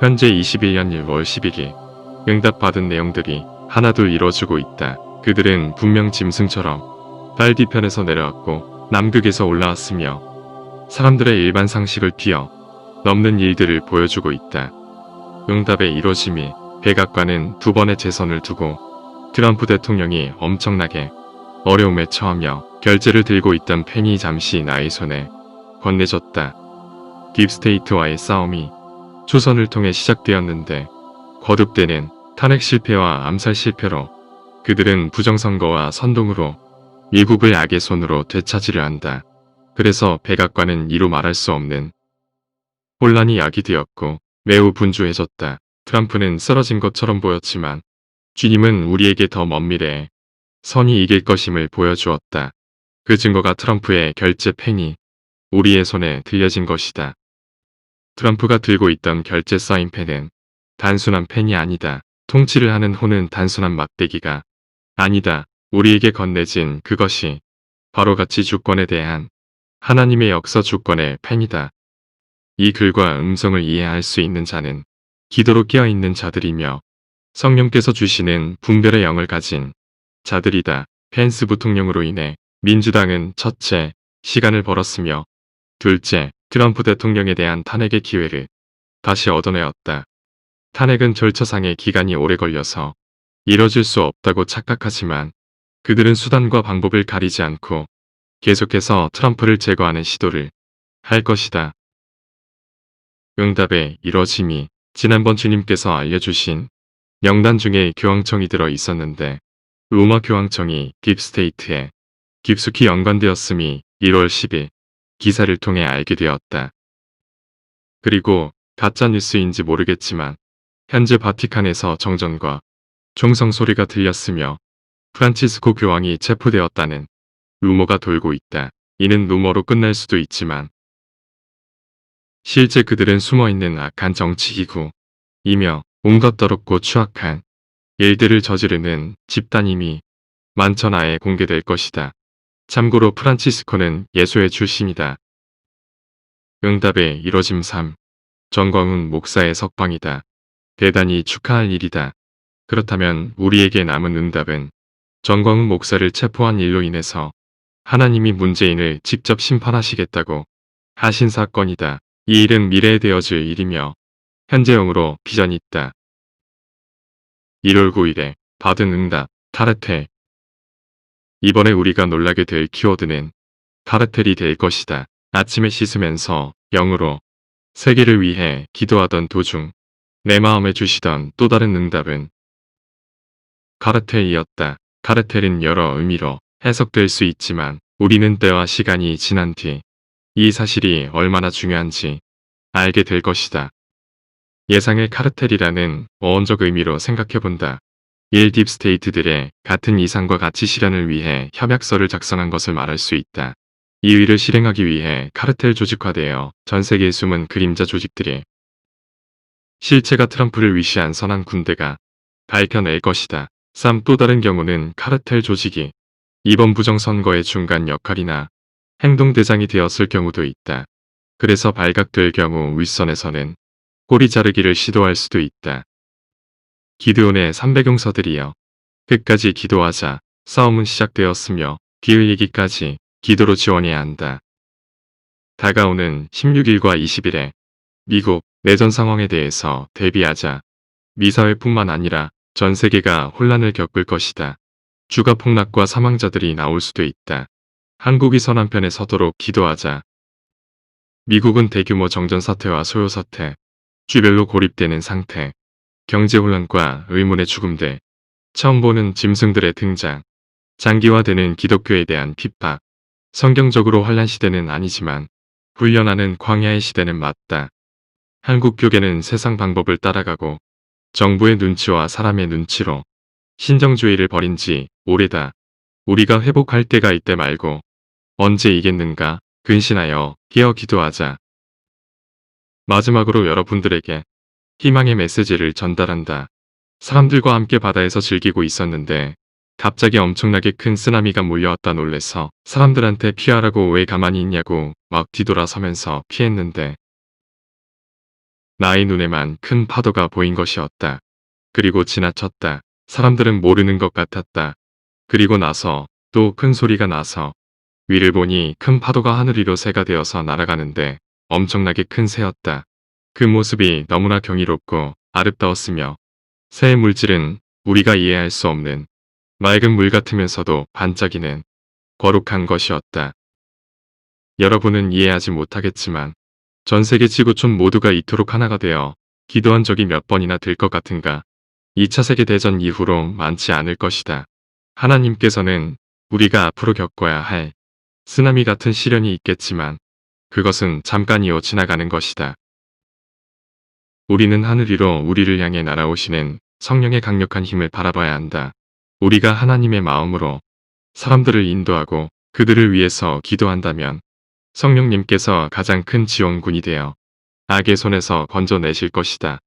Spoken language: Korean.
현재 21년 1월 11일 응답받은 내용들이 하나둘 이뤄지고 있다. 그들은 분명 짐승처럼 달 뒤편에서 내려왔고 남극에서 올라왔으며 사람들의 일반 상식을 뛰어 넘는 일들을 보여주고 있다. 응답의 이뤄짐이 백악관은 두 번의 재선을 두고 트럼프 대통령이 엄청나게 어려움에 처하며 결제를 들고 있던 펜이 잠시 나의 손에 건네졌다. 딥스테이트와의 싸움이 초선을 통해 시작되었는데 거듭되는 탄핵 실패와 암살 실패로 그들은 부정선거와 선동으로 미국을 악의 손으로 되찾으려 한다. 그래서 백악관은 이루 말할 수 없는 혼란이 야기되었고 매우 분주해졌다. 트럼프는 쓰러진 것처럼 보였지만 주님은 우리에게 더 먼 미래에 선이 이길 것임을 보여주었다. 그 증거가 트럼프의 결제 펜이 우리의 손에 들려진 것이다. 트럼프가 들고 있던 결제 사인펜은 단순한 펜이 아니다. 통치를 하는 혼은 단순한 막대기가 아니다. 우리에게 건네진 그것이 바로 가치 주권에 대한 하나님의 역사 주권의 펜이다. 이 글과 음성을 이해할 수 있는 자는 기도로 깨어있는 자들이며 성령께서 주시는 분별의 영을 가진 자들이다. 펜스 부통령으로 인해 민주당은 첫째, 시간을 벌었으며 둘째, 트럼프 대통령에 대한 탄핵의 기회를 다시 얻어내었다. 탄핵은 절차상의 기간이 오래 걸려서 이뤄질 수 없다고 착각하지만 그들은 수단과 방법을 가리지 않고 계속해서 트럼프를 제거하는 시도를 할 것이다. 응답의 이뤄짐이 지난번 주님께서 알려주신 명단 중에 교황청이 들어 있었는데 로마 교황청이 딥스테이트에 깊숙이 연관되었음이 1월 10일 기사를 통해 알게 되었다. 그리고 가짜 뉴스인지 모르겠지만 현재 바티칸에서 정전과 총성 소리가 들렸으며 프란치스코 교황이 체포되었다는 루머가 돌고 있다. 이는 루머로 끝날 수도 있지만 실제 그들은 숨어있는 악한 정치기구 이며 온갖 더럽고 추악한 일들을 저지르는 집단임이 만천하에 공개될 것이다. 참고로 프란치스코는 예수의 출신이다. 응답의 이뤄짐 3. 정광훈 목사의 석방이다. 대단히 축하할 일이다. 그렇다면 우리에게 남은 응답은 정광훈 목사를 체포한 일로 인해서 하나님이 문재인을 직접 심판하시겠다고 하신 사건이다. 이 일은 미래에 되어질 일이며 현재형으로 비전이 있다. 1월 9일에 받은 응답, 타르텔. 이번에 우리가 놀라게 될 키워드는 타르텔이 될 것이다. 아침에 씻으면서 영으로 세계를 위해 기도하던 도중 내 마음에 주시던 또 다른 응답은 카르텔이었다. 카르텔은 여러 의미로 해석될 수 있지만 우리는 때와 시간이 지난 뒤 이 사실이 얼마나 중요한지 알게 될 것이다. 예상의 카르텔이라는 어원적 의미로 생각해본다. 1 딥스테이트들의 같은 이상과 가치 실현을 위해 협약서를 작성한 것을 말할 수 있다. 이 의를 실행하기 위해 카르텔 조직화되어 전 세계에 숨은 그림자 조직들이 실체가 트럼프를 위시한 선한 군대가 밝혀낼 것이다. 3. 또 다른 경우는 카르텔 조직이 이번 부정선거의 중간 역할이나 행동대장이 되었을 경우도 있다. 그래서 발각될 경우 윗선에서는 꼬리 자르기를 시도할 수도 있다. 기드온의 300용서들이여 끝까지 기도하자 싸움은 시작되었으며 뒤흘리기까지 기도로 지원해야 한다. 다가오는 16일과 20일에 미국 내전 상황에 대해서 대비하자 미사회뿐만 아니라 전 세계가 혼란을 겪을 것이다. 주가 폭락과 사망자들이 나올 수도 있다. 한국이 선한편에 서도록 기도하자. 미국은 대규모 정전 사태와 소요 사태, 주별로 고립되는 상태, 경제 혼란과 의문의 죽음들, 처음 보는 짐승들의 등장, 장기화되는 기독교에 대한 핍박, 성경적으로 환란 시대는 아니지만 훈련하는 광야의 시대는 맞다. 한국 교계는 세상 방법을 따라가고 정부의 눈치와 사람의 눈치로 신정주의를 버린 지 오래다. 우리가 회복할 때가 이때 말고 언제 이겠는가 근신하여 기어 기도하자. 마지막으로 여러분들에게 희망의 메시지를 전달한다. 사람들과 함께 바다에서 즐기고 있었는데 갑자기 엄청나게 큰 쓰나미가 몰려왔다 놀래서 사람들한테 피하라고 왜 가만히 있냐고 막 뒤돌아서면서 피했는데 나의 눈에만 큰 파도가 보인 것이었다. 그리고 지나쳤다. 사람들은 모르는 것 같았다. 그리고 나서 또 큰 소리가 나서 위를 보니 큰 파도가 하늘 위로 새가 되어서 날아가는데 엄청나게 큰 새였다. 그 모습이 너무나 경이롭고 아름다웠으며 새의 물질은 우리가 이해할 수 없는 맑은 물 같으면서도 반짝이는 거룩한 것이었다. 여러분은 이해하지 못하겠지만 전 세계 지구촌 모두가 이토록 하나가 되어 기도한 적이 몇 번이나 될 것 같은가. 2차 세계대전 이후로 많지 않을 것이다. 하나님께서는 우리가 앞으로 겪어야 할 쓰나미 같은 시련이 있겠지만 그것은 잠깐이요 지나가는 것이다. 우리는 하늘 위로 우리를 향해 날아오시는 성령의 강력한 힘을 바라봐야 한다. 우리가 하나님의 마음으로 사람들을 인도하고 그들을 위해서 기도한다면 성령님께서 가장 큰 지원군이 되어 악의 손에서 건져내실 것이다.